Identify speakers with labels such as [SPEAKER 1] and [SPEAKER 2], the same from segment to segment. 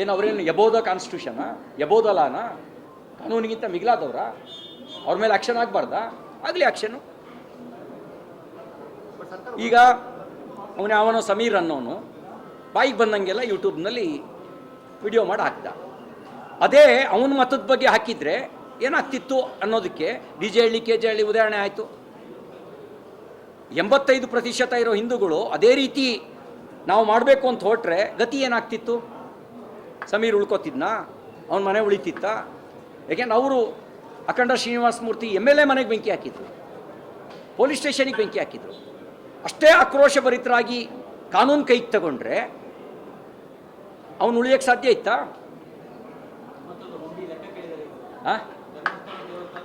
[SPEAKER 1] ಏನು ಅವರೇನು ಎಬೋದ ಕಾನ್ಸ್ಟಿಟ್ಯೂಷನಾ ಎಬೋದ ಲಾನಾ? ಕಾನೂನಿಗಿಂತ ಮಿಗಿಲಾದವ್ರ? ಅವ್ರ ಮೇಲೆ ಆ್ಯಕ್ಷನ್ ಆಗಬಾರ್ದಾ? ಆಗಲಿ ಆ್ಯಕ್ಷನು ಈಗ ಅವನು ಅವನು ಸಮೀರ್ ಅನ್ನೋನು. ಬಾಯಿಗೆ ಬಂದಂಗೆಲ್ಲ ಯೂಟ್ಯೂಬ್ನಲ್ಲಿ ವಿಡಿಯೋ ಮಾಡಿ ಹಾಕ್ದ. ಅದೇ ಅವನ ಮತದ ಬಗ್ಗೆ ಹಾಕಿದರೆ ಏನಾಗ್ತಿತ್ತು ಅನ್ನೋದಕ್ಕೆ D J Halli, K J Halli ಉದಾಹರಣೆ ಆಯಿತು. ಎಂಬತ್ತೈದು ಪ್ರತಿಶತ ಇರೋ ಹಿಂದೂಗಳು ಅದೇ ರೀತಿ ನಾವು ಮಾಡಬೇಕು ಅಂತ ಹೊಟ್ರೆ ಗತಿ ಏನಾಗ್ತಿತ್ತು? ಸಮೀರ್ ಉಳ್ಕೋತಿದ್ನ, ಅವನ ಮನೆ ಉಳಿತಿತ್ತ. ಯಾಕೆಂದ್ರೆ ಅವರು Akhanda Srinivasa Murthy M L A ಮನೆಗೆ ಬೆಂಕಿ ಹಾಕಿದ್ರು, ಪೊಲೀಸ್ ಸ್ಟೇಷನಿಗೆ ಬೆಂಕಿ ಹಾಕಿದ್ರು. ಅಷ್ಟೇ ಆಕ್ರೋಶ ಭರಿತರಾಗಿ ಕಾನೂನು ಕೈಗೆ ತಗೊಂಡ್ರೆ ಅವನು ಉಳಿಯೋಕ್ಕೆ ಸಾಧ್ಯ ಇತ್ತಾ? ಆ?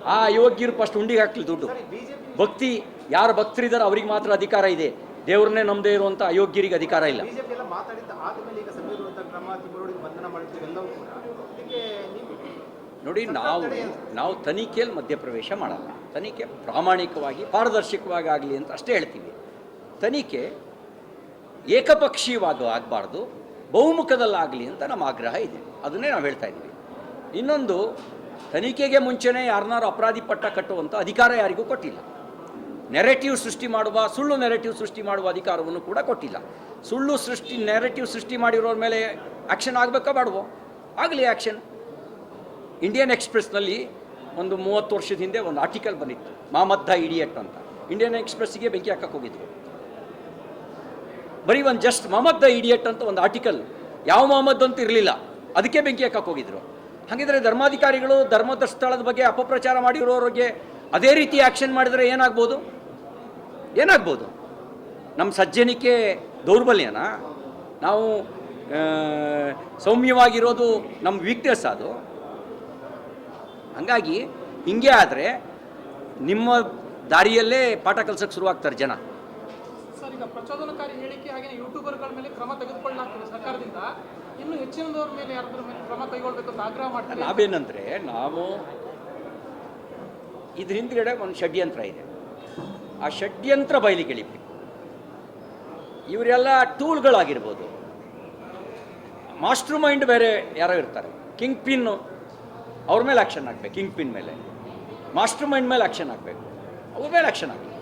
[SPEAKER 1] ಆ ಯೋಗ್ಯರು ಫಸ್ಟ್ ಉಂಡಿಗೆ ಹಾಕ್ಲಿ ದುಡ್ಡು. ಭಕ್ತಿ, ಯಾರು ಭಕ್ತರಿದ್ದಾರೆ ಅವ್ರಿಗೆ ಮಾತ್ರ ಅಧಿಕಾರ ಇದೆ. ದೇವ್ರನ್ನೇ ನಂಬದೇ ಇರುವಂಥ ಅಯೋಗ್ಯರಿಗೆ ಅಧಿಕಾರ ಇಲ್ಲ.
[SPEAKER 2] ಕ್ರಮ ತಿಮ್ಮರೋಡಿಗೆ ಬಂಧನ ಮಾಡಿದ್ದು ಎಲ್ಲವೂ ಕೂಡ. ಇದಕ್ಕೆ ನೀವು
[SPEAKER 1] ನೋಡಿ ನಾವು ನಾವು ತನಿಖೆಯಲ್ಲಿ ಮಧ್ಯಪ್ರವೇಶ ಮಾಡಲ್ಲ. ತನಿಖೆ ಪ್ರಾಮಾಣಿಕವಾಗಿ ಪಾರದರ್ಶಕವಾಗಿ ಆಗಲಿ ಅಂತ ಅಷ್ಟೇ ಹೇಳ್ತೀವಿ. ತನಿಖೆ ಏಕಪಕ್ಷೀಯವಾದ ಆಗಬಾರ್ದು ಬಹುಮುಖದಲ್ಲಾಗಲಿ ಅಂತ ನಮ್ಮ ಆಗ್ರಹ ಇದೆ. ಅದನ್ನೇ ನಾವು ಹೇಳ್ತಾ ಇದ್ದೀವಿ. ಇನ್ನೊಂದು ತನಿಖೆಗೆ ಮುಂಚೆನೇ ಯಾರನ್ನಾರು ಅಪರಾಧಿ ಪಟ್ಟ ಕಟ್ಟುವಂಥ ಅಧಿಕಾರ ಯಾರಿಗೂ ಕೊಟ್ಟಿಲ್ಲ. ನೆರೆಟಿವ್ ಸೃಷ್ಟಿ ಮಾಡುವ ಸುಳ್ಳು ನೆರೆಟಿವ್ ಸೃಷ್ಟಿ ಮಾಡುವ ಅಧಿಕಾರವನ್ನು ಕೂಡ ಕೊಟ್ಟಿಲ್ಲ. ಸುಳ್ಳು ಸೃಷ್ಟಿ ನೆರೆಟಿವ್ ಸೃಷ್ಟಿ ಮಾಡಿರೋರ ಮೇಲೆ ಆ್ಯಕ್ಷನ್ ಆಗಬೇಕಾ ಬೇಡವೋ ಆಗಲಿ ಆ್ಯಕ್ಷನ್ ಇಂಡಿಯನ್ ಎಕ್ಸ್ಪ್ರೆಸ್ನಲ್ಲಿ ಒಂದು ಮೂವತ್ತು ವರ್ಷದ ಹಿಂದೆ ಒಂದು ಆರ್ಟಿಕಲ್ ಬಂದಿತ್ತು, ಮಾಮದ್ದ ಇಡಿಯಟ್ ಅಂತ. ಇಂಡಿಯನ್ ಎಕ್ಸ್ಪ್ರೆಸ್ಸಿಗೆ ಬೆಂಕಿ ಹಾಕಕ್ಕೆ ಹೋಗಿದ್ರು ಬರೀ ಒಂದು ಜಸ್ಟ್ ಮೊಹಮ್ಮದ್ ಇಡಿಯಟ್ ಅಂತ ಒಂದು ಆರ್ಟಿಕಲ್ ಯಾವ ಮೊಹಮ್ಮದ್ ಅಂತ ಇರಲಿಲ್ಲ. ಅದಕ್ಕೆ ಬೆಂಕಿ ಹಾಕಕ್ಕೆ ಹೋಗಿದ್ರು. ಹಾಗಿದ್ರೆ ಧರ್ಮಾಧಿಕಾರಿಗಳು ಧರ್ಮದ ಸ್ಥಳದ ಬಗ್ಗೆ ಅಪಪ್ರಚಾರ ಮಾಡಿರೋರಿಗೆ ಅದೇ ರೀತಿ ಆ್ಯಕ್ಷನ್ ಮಾಡಿದರೆ ಏನಾಗ್ಬೋದು? ಏನಾಗ್ಬೋದು? ನಮ್ಮ ಸಜ್ಜನಿಕೆ ದೌರ್ಬಲ್ಯನಾ ನಾವು ಸೌಮ್ಯವಾಗಿರೋದು ನಮ್ಮ ವೀಕ್ನೆಸ್ ಅದು. ಹಾಗಾಗಿ ಹಿಂಗೆ ಆದರೆ ನಿಮ್ಮ ದಾರಿಯಲ್ಲೇ ಪಾಠ ಕಲ್ಸಕ್ಕೆ ಶುರುವಾಗ್ತಾರೆ ಜನ.
[SPEAKER 3] ಸರ್ ಈಗ ಪ್ರಚೋದನಕಾರಿ ಹೇಳಿಕೆ ಹಾಗೆ ಯೂಟ್ಯೂಬರ್ಗಳ ಮೇಲೆ ಕ್ರಮ ತೆಗೆದುಕೊಳ್ಳಲಾಗ್ತದೆ ಸರ್ಕಾರದಿಂದ. ಇನ್ನು ಹೆಚ್ಚಿನದವ್ರ ಮೇಲೆ ಯಾರಾದ್ರ ಮೇಲೆ ಕ್ರಮ ಕೈಗೊಳ್ಬೇಕು ಅಂತ ಆಗ್ರಹ ಮಾಡ್ತಾರೆ?
[SPEAKER 1] ನಾವೇನಂದರೆ ನಾವು ಇದ್ರ ಹಿಂದ್ಗಡೆ ಒಂದು ಷಡ್ಯಂತ್ರ ಇದೆ. ಆ ಷಡ್ಯಂತ್ರ ಬಯಲಿಗೆ ಎಳಿಬೇಕು. ಇವರೆಲ್ಲ ಟೂಲ್ಗಳಾಗಿರ್ಬೋದು. ಮಾಸ್ಟರ್ ಮೈಂಡ್ ಬೇರೆ ಯಾರೋ ಇರ್ತಾರೆ. ಕಿಂಗ್ ಪಿನ್ನು ಅವ್ರ ಮೇಲೆ ಆ್ಯಕ್ಷನ್ ಆಗಬೇಕು ಕಿಂಗ್ ಪಿನ್ ಮೇಲೆ. ಮಾಸ್ಟರ್ ಮೈಂಡ್ ಮೇಲೆ ಆ್ಯಕ್ಷನ್ ಆಗಬೇಕು ಅವ್ರ ಮೇಲೆ ಆ್ಯಕ್ಷನ್ ಆಗಬೇಕು